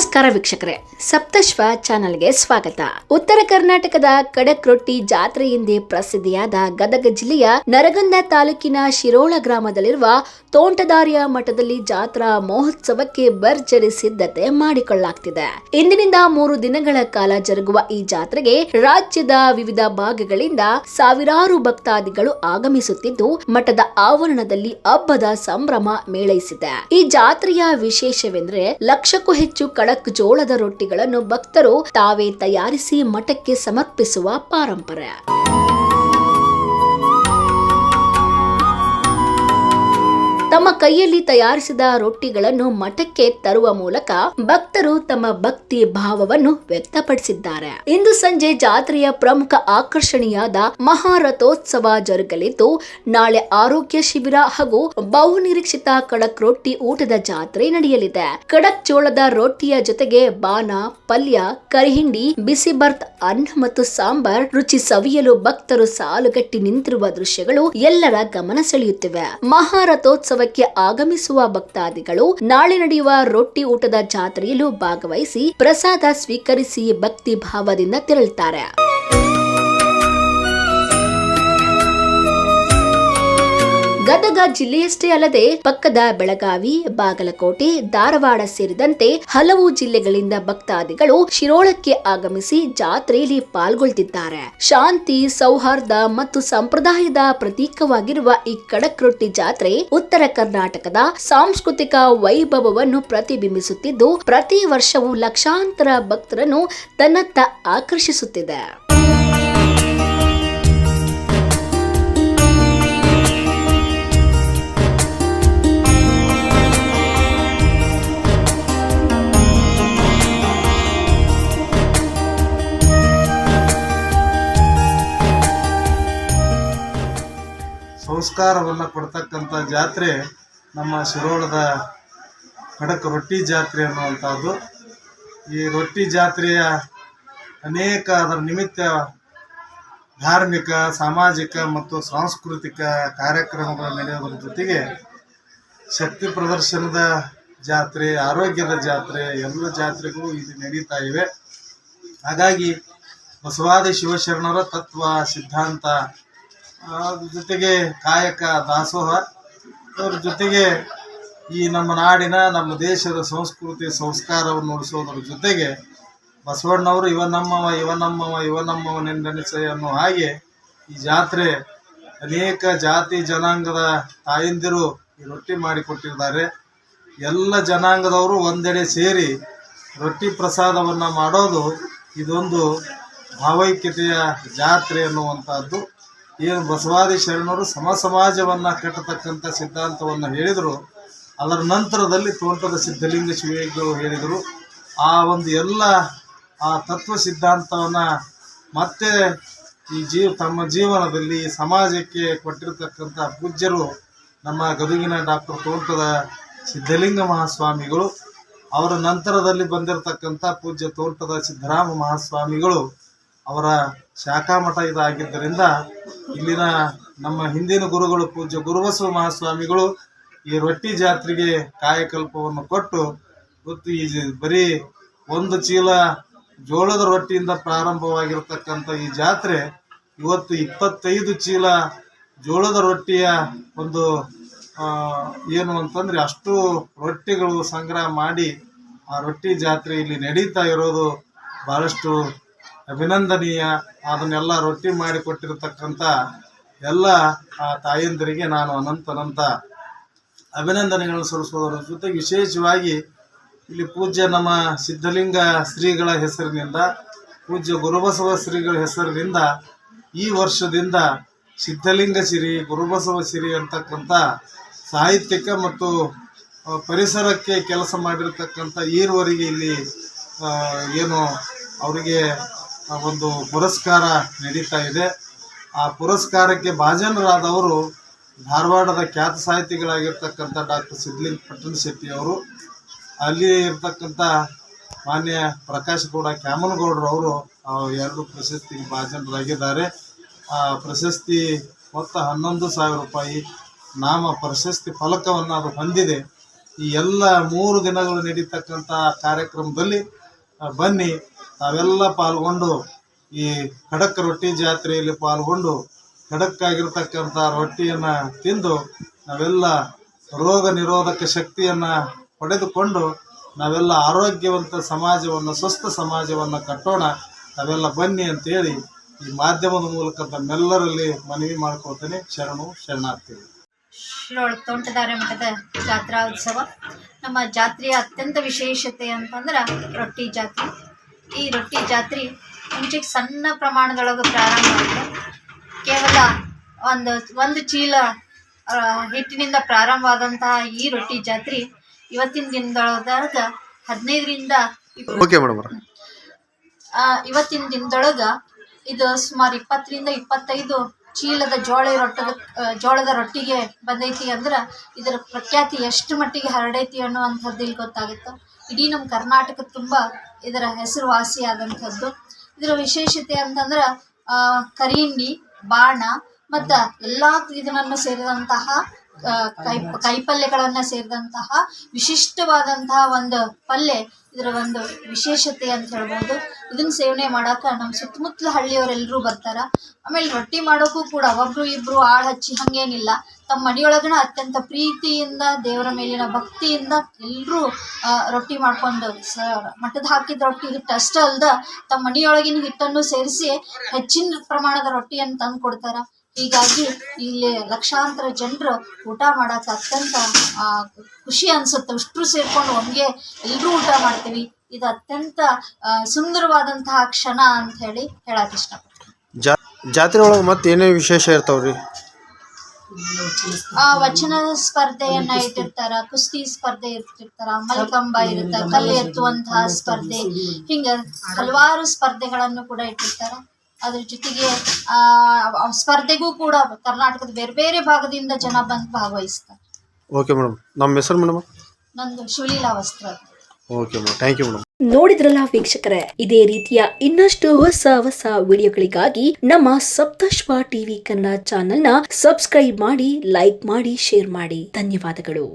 নমস্কার ನಮಸ್ಕಾರ ವೀಕ್ಷಕರೇ. ಸಪ್ತಶ್ವ ಚಾನೆಲ್ಗೆ ಸ್ವಾಗತ. ಉತ್ತರ ಕರ್ನಾಟಕದ ಕಡಕ್ ರೊಟ್ಟಿ ಜಾತ್ರೆ ಎಂದೇ ಪ್ರಸಿದ್ಧಿಯಾದ ಗದಗ ಜಿಲ್ಲೆಯ ನರಗಂದ ತಾಲೂಕಿನ ಶಿರೋಳ ಗ್ರಾಮದಲ್ಲಿರುವ ತೋಂಟದಾರ್ಯ ಮಠದಲ್ಲಿ ಜಾತ್ರಾ ಮಹೋತ್ಸವಕ್ಕೆ ಭರ್ಜರಿ ಸಿದ್ಧತೆ ಮಾಡಿಕೊಳ್ಳಲಾಗ್ತಿದೆ. ಇಂದಿನಿಂದ ಮೂರು ದಿನಗಳ ಕಾಲ ಜರುಗುವ ಈ ಜಾತ್ರೆಗೆ ರಾಜ್ಯದ ವಿವಿಧ ಭಾಗಗಳಿಂದ ಸಾವಿರಾರು ಭಕ್ತಾದಿಗಳು ಆಗಮಿಸುತ್ತಿದ್ದು, ಮಠದ ಆವರಣದಲ್ಲಿ ಹಬ್ಬದ ಸಂಭ್ರಮ ಮೇಳೈಸಿದೆ. ಈ ಜಾತ್ರೆಯ ವಿಶೇಷವೆಂದರೆ ಲಕ್ಷಕ್ಕೂ ಹೆಚ್ಚು ಕಡಕ್ ಜೋಳದ ರೊಟ್ಟಿಗಳನ್ನು ಭಕ್ತರು ತಾವೇ ತಯಾರಿಸಿ ಮಠಕ್ಕೆ ಸಮರ್ಪಿಸುವ ಪಾರಂಪರೆ. ಕೈಯಲ್ಲಿ ತಯಾರಿಸಿದ ರೊಟ್ಟಿಗಳನ್ನು ಮಠಕ್ಕೆ ತರುವ ಮೂಲಕ ಭಕ್ತರು ತಮ್ಮ ಭಕ್ತಿ ಭಾವವನ್ನು ವ್ಯಕ್ತಪಡಿಸಿದ್ದಾರೆ. ಇಂದು ಸಂಜೆ ಜಾತ್ರೆಯ ಪ್ರಮುಖ ಆಕರ್ಷಣೆಯಾದ ಮಹಾರಥೋತ್ಸವ ಜರುಗಲಿದ್ದು, ನಾಳೆ ಆರೋಗ್ಯ ಶಿಬಿರ ಹಾಗೂ ಬಹುನಿರೀಕ್ಷಿತ ಕಡಕ್ ರೊಟ್ಟಿ ಊಟದ ಜಾತ್ರೆ ನಡೆಯಲಿದೆ. ಕಡಕ್ ಜೋಳದ ರೊಟ್ಟಿಯ ಜೊತೆಗೆ ಬಾನ ಪಲ್ಯ, ಕರಿಹಿಂಡಿ, ಬಿಸಿ ಬರ್ತ್ ಅನ್ನ ಮತ್ತು ಸಾಂಬಾರ್ ರುಚಿ ಸವಿಯಲು ಭಕ್ತರು ಸಾಲುಗಟ್ಟಿ ನಿಂತಿರುವ ದೃಶ್ಯಗಳು ಎಲ್ಲರ ಗಮನ ಸೆಳೆಯುತ್ತಿವೆ. ಮಹಾರಥೋತ್ಸವಕ್ಕೆ ಆಗಮಿಸುವ ಭಕ್ತಾದಿಗಳು ನಾಳೆ ನಡೆಯುವ ರೊಟ್ಟಿ ಊಟದ ಜಾತ್ರೆಯಲ್ಲೂ ಭಾಗವಹಿಸಿ ಪ್ರಸಾದ ಸ್ವೀಕರಿಸಿ ಭಕ್ತಿ ಭಾವದಿಂದ ತೆರಳುತ್ತಾರೆ. ಗದಗ ಜಿಲ್ಲೆಯಷ್ಟೇ ಅಲ್ಲದೆ ಪಕ್ಕದ ಬೆಳಗಾವಿ, ಬಾಗಲಕೋಟೆ, ಧಾರವಾಡ ಸೇರಿದಂತೆ ಹಲವು ಜಿಲ್ಲೆಗಳಿಂದ ಭಕ್ತಾದಿಗಳು ಶಿರೋಳಕ್ಕೆ ಆಗಮಿಸಿ ಜಾತ್ರೆಯಲ್ಲಿ ಪಾಲ್ಗೊಳ್ತಿದ್ದಾರೆ. ಶಾಂತಿ, ಸೌಹಾರ್ದ ಮತ್ತು ಸಂಪ್ರದಾಯದ ಪ್ರತೀಕವಾಗಿರುವ ಈ ಕಡಕ್ರೊಟ್ಟಿ ಜಾತ್ರೆ ಉತ್ತರ ಕರ್ನಾಟಕದ ಸಾಂಸ್ಕೃತಿಕ ವೈಭವವನ್ನು ಪ್ರತಿಬಿಂಬಿಸುತ್ತಿದ್ದು, ಪ್ರತಿ ವರ್ಷವೂ ಲಕ್ಷಾಂತರ ಭಕ್ತರನ್ನು ತನ್ನತ್ತ ಆಕರ್ಷಿಸುತ್ತಿದೆ. ಸಂಸ್ಕಾರವನ್ನು ಕೊಡ್ತಕ್ಕಂಥ ಜಾತ್ರೆ ನಮ್ಮ ಶಿರೋಳದ ಖಡಕ್ ರೊಟ್ಟಿ ಜಾತ್ರೆ ಅನ್ನುವಂಥದ್ದು. ಈ ರೊಟ್ಟಿ ಜಾತ್ರೆಯ ಅನೇಕ ಅದರ ನಿಮಿತ್ತ ಧಾರ್ಮಿಕ, ಸಾಮಾಜಿಕ ಮತ್ತು ಸಾಂಸ್ಕೃತಿಕ ಕಾರ್ಯಕ್ರಮಗಳು ನಡೆಯೋದ್ರ ಜೊತೆಗೆ ಶಕ್ತಿ ಪ್ರದರ್ಶನದ ಜಾತ್ರೆ, ಆರೋಗ್ಯದ ಜಾತ್ರೆ, ಎಲ್ಲ ಜಾತ್ರೆಗಳು ಇಲ್ಲಿ ನಡೀತಾ ಇವೆ. ಹಾಗಾಗಿ ಬಸವಾದಿ ಶಿವಶರಣರ ತತ್ವ, ಸಿದ್ಧಾಂತ ಅದ್ರ ಜೊತೆಗೆ ಕಾಯಕ ದಾಸೋಹ ಅದ್ರ ಜೊತೆಗೆ ಈ ನಮ್ಮ ನಾಡಿನ, ನಮ್ಮ ದೇಶದ ಸಂಸ್ಕೃತಿ, ಸಂಸ್ಕಾರವನ್ನು ಉಳಿಸೋದ್ರ ಜೊತೆಗೆ ಬಸವಣ್ಣವರು ಇವ ನಮ್ಮವ ಇವ ನಮ್ಮವ, ಇವ ನಮ್ಮವನೆಂದೆನಿಸೆ ಅನ್ನೋ ಹಾಗೆ ಈ ಜಾತ್ರೆ ಅನೇಕ ಜಾತಿ ಜನಾಂಗದ ತಾಯಂದಿರು ಈ ರೊಟ್ಟಿ ಮಾಡಿಕೊಟ್ಟಿದ್ದಾರೆ. ಎಲ್ಲ ಜನಾಂಗದವರು ಒಂದೆಡೆ ಸೇರಿ ರೊಟ್ಟಿ ಪ್ರಸಾದವನ್ನು ಮಾಡೋದು ಇದೊಂದು ಭಾವೈಕ್ಯತೆಯ ಜಾತ್ರೆ ಅನ್ನುವಂಥದ್ದು ಏನು ಬಸವಾದಿ ಶರಣರು ಸಮ ಸಮಾಜವನ್ನ ಕಟ್ಟತಕ್ಕಂಥ ಸಿದ್ಧಾಂತವನ್ನು ಹೇಳಿದರು, ಅದರ ನಂತರದಲ್ಲಿ ತೋಟದ ಸಿದ್ಧಲಿಂಗ ಶಿವಯೋಗಿಗಳು ಹೇಳಿದರು. ಆ ಒಂದು ಎಲ್ಲ, ಆ ತತ್ವ ಸಿದ್ಧಾಂತವನ್ನು ಮತ್ತೆ ಈ ಜೀವ, ತಮ್ಮ ಜೀವನದಲ್ಲಿ ಸಮಾಜಕ್ಕೆ ಕೊಟ್ಟಿರತಕ್ಕಂಥ ಪೂಜ್ಯರು ನಮ್ಮ ಗದುಗಿನ ಡಾಕ್ಟರ್ ತೋಂಟದ ಸಿದ್ಧಲಿಂಗ ಮಹಾಸ್ವಾಮಿಗಳು. ಅವರ ನಂತರದಲ್ಲಿ ಬಂದಿರತಕ್ಕಂಥ ಪೂಜ್ಯ ತೋಂಟದ ಸಿದ್ಧರಾಮ ಮಹಾಸ್ವಾಮಿಗಳು. ಅವರ ಶಾಖಾ ಮಠ ಇದಾಗಿದ್ದರಿಂದ ಇಲ್ಲಿನ ನಮ್ಮ ಹಿಂದಿನ ಗುರುಗಳು ಪೂಜ್ಯ ಗುರುಬಸವ ಮಹಾಸ್ವಾಮಿಗಳು ಈ ರೊಟ್ಟಿ ಜಾತ್ರೆಗೆ ಕಾಯಕಲ್ಪವನ್ನು ಕೊಟ್ಟು ಗೊತ್ತು ಈ ಬರೀ ಒಂದು ಚೀಲ ಜೋಳದ ರೊಟ್ಟಿಯಿಂದ ಪ್ರಾರಂಭವಾಗಿರತಕ್ಕಂಥ ಈ ಜಾತ್ರೆ ಇವತ್ತು ಇಪ್ಪತ್ತೈದು ಚೀಲ ಜೋಳದ ರೊಟ್ಟಿಯ ಒಂದು ಏನು ಅಂತಂದರೆ ಅಷ್ಟು ರೊಟ್ಟಿಗಳು ಸಂಗ್ರಹ ಮಾಡಿ ಆ ರೊಟ್ಟಿ ಜಾತ್ರೆ ಇಲ್ಲಿ ನಡೀತಾ ಇರೋದು ಭಾಳಷ್ಟು ಅಭಿನಂದನೀಯ. ಅದನ್ನೆಲ್ಲ ರೊಟ್ಟಿ ಮಾಡಿ ಕೊಟ್ಟಿರತಕ್ಕಂಥ ಎಲ್ಲ ಆ ತಾಯಂದಿರಿಗೆ ನಾನು ಅನಂತ ಅನಂತ ಅಭಿನಂದನೆಗಳನ್ನು ಸಲ್ಲಿಸೋದರ ಜೊತೆಗೆ ವಿಶೇಷವಾಗಿ ಇಲ್ಲಿ ಪೂಜ್ಯ ನಮ್ಮ ಸಿದ್ಧಲಿಂಗ ಶ್ರೀಗಳ ಹೆಸರಿನಿಂದ, ಪೂಜ್ಯ ಗುರುಬಸವ ಶ್ರೀಗಳ ಹೆಸರಿನಿಂದ ಈ ವರ್ಷದಿಂದ ಸಿದ್ಧಲಿಂಗ ಸಿರಿ, ಗುರುಬಸವ ಸಿರಿ ಅಂತಕ್ಕಂಥ ಸಾಹಿತ್ಯಿಕ ಮತ್ತು ಪರಿಸರಕ್ಕೆ ಕೆಲಸ ಮಾಡಿರ್ತಕ್ಕಂಥ ಈರುವರಿಗೆ ಇಲ್ಲಿ ಏನು ಅವರಿಗೆ ಒಂದು ಪುರಸ್ಕಾರ ನಡೀತಾ ಇದೆ. ಆ ಪುರಸ್ಕಾರಕ್ಕೆ ಭಾಜನರಾದವರು ಧಾರವಾಡದ ಖ್ಯಾತ ಸಾಹಿತಿಗಳಾಗಿರ್ತಕ್ಕಂಥ ಡಾಕ್ಟರ್ ಸಿದ್ಲಿಂಗ್ ಪಟ್ಟಣ ಶೆಟ್ಟಿ ಅವರು, ಅಲ್ಲಿ ಇರ್ತಕ್ಕಂಥ ಮಾನ್ಯ ಪ್ರಕಾಶ್ ಗೌಡ ಕ್ಯಾಮನಗೌಡರು ಅವರು ಆ ಎರಡು ಪ್ರಶಸ್ತಿಗೆ ಭಾಜನರಾಗಿದ್ದಾರೆ. ಆ ಪ್ರಶಸ್ತಿ ಮೊತ್ತ ಹನ್ನೊಂದು ಸಾವಿರ ರೂಪಾಯಿ. ನಾಮ ಪ್ರಶಸ್ತಿ ಫಲಕವನ್ನು ಅದು ಹೊಂದಿದೆ. ಈ ಎಲ್ಲ ಮೂರು ದಿನಗಳು ನಡೀತಕ್ಕಂಥ ಕಾರ್ಯಕ್ರಮದಲ್ಲಿ ಬನ್ನಿ ತಾವೆಲ್ಲ ಪಾಲ್ಗೊಂಡು ಈ ಖಡಕ್ ರೊಟ್ಟಿ ಜಾತ್ರೆಯಲ್ಲಿ ಪಾಲ್ಗೊಂಡು ಖಡಕ್ಕಾಗಿರ್ತಕ್ಕಂಥ ರೊಟ್ಟಿಯನ್ನು ತಿಂದು ನಾವೆಲ್ಲ ರೋಗ ನಿರೋಧಕ ಶಕ್ತಿಯನ್ನು ಪಡೆದುಕೊಂಡು ನಾವೆಲ್ಲ ಆರೋಗ್ಯವಂತ ಸಮಾಜವನ್ನು, ಸ್ವಸ್ಥ ಸಮಾಜವನ್ನು ಕಟ್ಟೋಣ. ನಾವೆಲ್ಲ ಬನ್ನಿ ಅಂತೇಳಿ ಈ ಮಾಧ್ಯಮದ ಮೂಲಕ ತಮ್ಮೆಲ್ಲರಲ್ಲಿ ಮನವಿ ಮಾಡ್ಕೊಳ್ತೇನೆ. ಶರಣು ಶರಣಾರ್ಥಿಗಳು. ಶಿರೋಳ ತೋಂಟದಾರ್ಯ ಮಠದ ಜಾತ್ರಾ ಉತ್ಸವ ನಮ್ಮ ಜಾತ್ರೆಯ ಅತ್ಯಂತ ವಿಶೇಷತೆ ಅಂತಂದ್ರೆ ರೊಟ್ಟಿ ಜಾತ್ರೆ. ಈ ರೊಟ್ಟಿ ಜಾತ್ರೆ ಮುಂಚೆಗೆ ಸಣ್ಣ ಪ್ರಮಾಣದೊಳಗೆ ಪ್ರಾರಂಭ ಆಯಿತು. ಕೇವಲ ಒಂದು ಒಂದು ಚೀಲ ಹಿಟ್ಟಿನಿಂದ ಪ್ರಾರಂಭವಾದಂತಹ ಈ ರೊಟ್ಟಿ ಜಾತ್ರೆ ಇವತ್ತಿನ ದಿನದೊಳಗ ಹದಿನೈದರಿಂದ ಇವತ್ತಿನ ದಿನದೊಳಗ ಇದು ಸುಮಾರು ಇಪ್ಪತ್ತರಿಂದ ಇಪ್ಪತ್ತೈದು ಚೀಲದ ಜೋಳ ರೊಟ್ಟದ ಜೋಳದ ರೊಟ್ಟಿಗೆ ಬಂದೈತಿ ಅಂದ್ರೆ ಇದರ ಪ್ರಖ್ಯಾತಿ ಎಷ್ಟು ಮಟ್ಟಿಗೆ ಹರಡೈತಿ ಅನ್ನುವಂಥದ್ದು ಇಲ್ಲಿ ಗೊತ್ತಾಗುತ್ತೆ. ಇಡೀ ನಮ್ಮ ಕರ್ನಾಟಕ ತುಂಬ ಇದರ ಹೆಸರುವಾಸಿಯಾದಂಥದ್ದು. ಇದರ ವಿಶೇಷತೆ ಅಂತಂದ್ರೆ ಕರಿಂಡಿ, ಬಾಣ ಮತ್ತು ಎಲ್ಲ ಇದನ್ನು ಸೇರಿದಂತಹ ಕೈ, ಕೈಪಲ್ಯಗಳನ್ನು ಸೇರಿದಂತಹ ವಿಶಿಷ್ಟವಾದಂತಹ ಒಂದು ಪಲ್ಯ, ಇದರ ಒಂದು ವಿಶೇಷತೆ ಅಂತ ಹೇಳ್ಬೋದು. ಇದನ್ನ ಸೇವನೆ ಮಾಡಾಕ ನಮ್ಮ ಸುತ್ತಮುತ್ತಲ ಹಳ್ಳಿಯವರೆಲ್ಲರೂ ಬರ್ತಾರ. ಆಮೇಲೆ ರೊಟ್ಟಿ ಮಾಡೋಕ್ಕೂ ಕೂಡ ಒಬ್ರು ಇಬ್ರು ಆಳ್ ಹಚ್ಚಿ ಹಂಗೇನಿಲ್ಲ. ತಮ್ಮ ಮನೆಯೊಳಗನ ಅತ್ಯಂತ ಪ್ರೀತಿಯಿಂದ, ದೇವರ ಮೇಲಿನ ಭಕ್ತಿಯಿಂದ ಎಲ್ಲರೂ ರೊಟ್ಟಿ ಮಾಡ್ಕೊಂಡು ಸ, ಮಠದ ಹಾಕಿದ ರೊಟ್ಟಿ ಹಿಟ್ಟು ಅಷ್ಟೇ ಅಲ್ದ ತಮ್ಮ ಮನೆಯೊಳಗಿನ ಹಿಟ್ಟನ್ನು ಸೇರಿಸಿ ಹೆಚ್ಚಿನ ಪ್ರಮಾಣದ ರೊಟ್ಟಿಯನ್ನು ತಂದು ಕೊಡ್ತಾರ ಹೀಗಾಗಿ ಇಲ್ಲಿ ಲಕ್ಷಾಂತರ ಜನರು ಊಟ ಮಾಡಕ್ಕೆ ಅತ್ಯಂತ ಖುಷಿ ಅನ್ಸುತ್ತೆ. ಅಷ್ಟು ಸೇರ್ಕೊಂಡು ಒಮ್ಗೆ ಎಲ್ಲರೂ ಊಟ ಮಾಡ್ತೀವಿ. ಇದು ಅತ್ಯಂತ ಸುಂದರವಾದಂತಹ ಕ್ಷಣ ಅಂತ ಹೇಳಿ ಹೇಳಕ್ ಇಷ್ಟಪಡ್ತೀನಿ. ಜಾತ್ರೆ ಒಳಗೆ ಮತ್ತೆ ಏನೇ ವಿಶೇಷ ಇರ್ತಾವ್ರಿ? ಆ ವಚನ ಸ್ಪರ್ಧೆಯನ್ನ ಇಟ್ಟಿರ್ತಾರ ಕುಸ್ತಿ ಸ್ಪರ್ಧೆ ಇಟ್ಟಿರ್ತಾರ ಮಲಕಂಬ ಇರುತ್ತ ಕಲ್ಲು ಎತ್ತುವಂತಹ ಸ್ಪರ್ಧೆ. ಹಿಂಗ ಹಲವಾರು ಸ್ಪರ್ಧೆಗಳನ್ನು ಕೂಡ ಇಟ್ಟಿರ್ತಾರ. ಅದ್ರ ಜೊತೆಗೆ ಆ ಸ್ಪರ್ಧೆಗೂ ಕೂಡ ಕರ್ನಾಟಕದ ಬೇರೆ ಬೇರೆ ಭಾಗದಿಂದ ಜನ ಬಂದು ಭಾಗವಹಿಸ್ತಾರೆ. ಓಕೆ ಮೇಡಮ್ ನಮ್ಮ ಹೆಸರು ಮೇಡಮ್ ನಂದು Shivaleela Vastra. Okay madam thank you madam ನೋಡಿದ್ರಲ್ಲ ವೀಕ್ಷಕರೇ ಇದೇ ರೀತಿಯ ಇನ್ನಷ್ಟು ಹೊಸ ಹೊಸ ವಿಡಿಯೋಗಳಿಗಾಗಿ ನಮ್ಮ ಸಪ್ತಶ್ವ ಟಿವಿ ಕನ್ನಡ ಚಾನೆಲ್ನ ಸಬ್ಸ್ಕ್ರೈಬ್ ಮಾಡಿ ಲೈಕ್ ಮಾಡಿ ಶೇರ್ ಮಾಡಿ. ಧನ್ಯವಾದಗಳು.